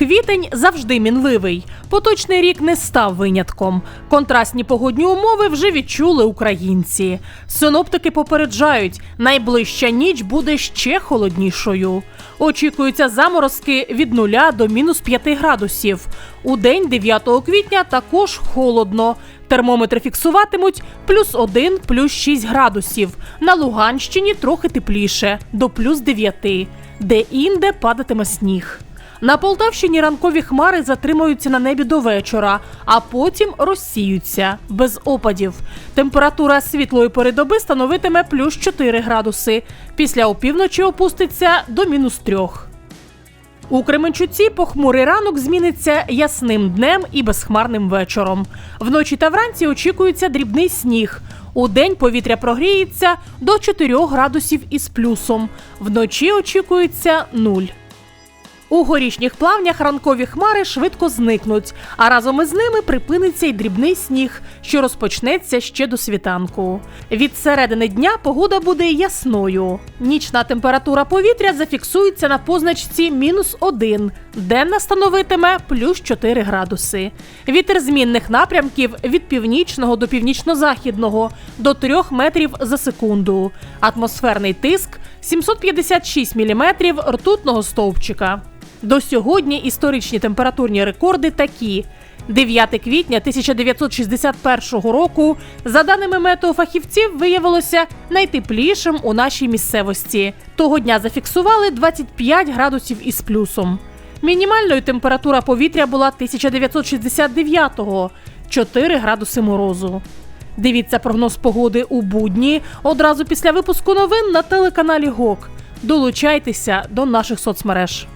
Квітень завжди мінливий. Поточний рік не став винятком. Контрастні погодні умови вже відчули українці. Синоптики попереджають, найближча ніч буде ще холоднішою. Очікуються заморозки від 0 до мінус 5 градусів. У день 9 квітня також холодно. Термометри фіксуватимуть плюс 1, плюс 6 градусів. На Луганщині трохи тепліше до плюс 9, де інде падатиме сніг. На Полтавщині ранкові хмари затримуються на небі до вечора, а потім розсіються без опадів. Температура світлої пори доби становитиме плюс 4 градуси. Після опівночі опуститься до мінус 3. У Кременчуці похмурий ранок зміниться ясним днем і безхмарним вечором. Вночі та вранці очікується дрібний сніг. У день повітря прогріється до 4 градусів із плюсом. Вночі очікується 0. У горішніх плавнях ранкові хмари швидко зникнуть, а разом із ними припиниться й дрібний сніг, що розпочнеться ще до світанку. Від середини дня погода буде ясною. Нічна температура повітря зафіксується на позначці мінус 1, денна становитиме плюс 4 градуси. Вітер змінних напрямків від північного до північно-західного до 3 метрів за секунду. Атмосферний тиск 756 міліметрів ртутного стовпчика. До сьогодні історичні температурні рекорди такі. 9 квітня 1961 року, за даними метеофахівців, виявилося найтеплішим у нашій місцевості. Того дня зафіксували 25 градусів із плюсом. Мінімальною температура повітря була 1969-го – 4 градуси морозу. Дивіться прогноз погоди у будні одразу після випуску новин на телеканалі ГОК. Долучайтеся до наших соцмереж.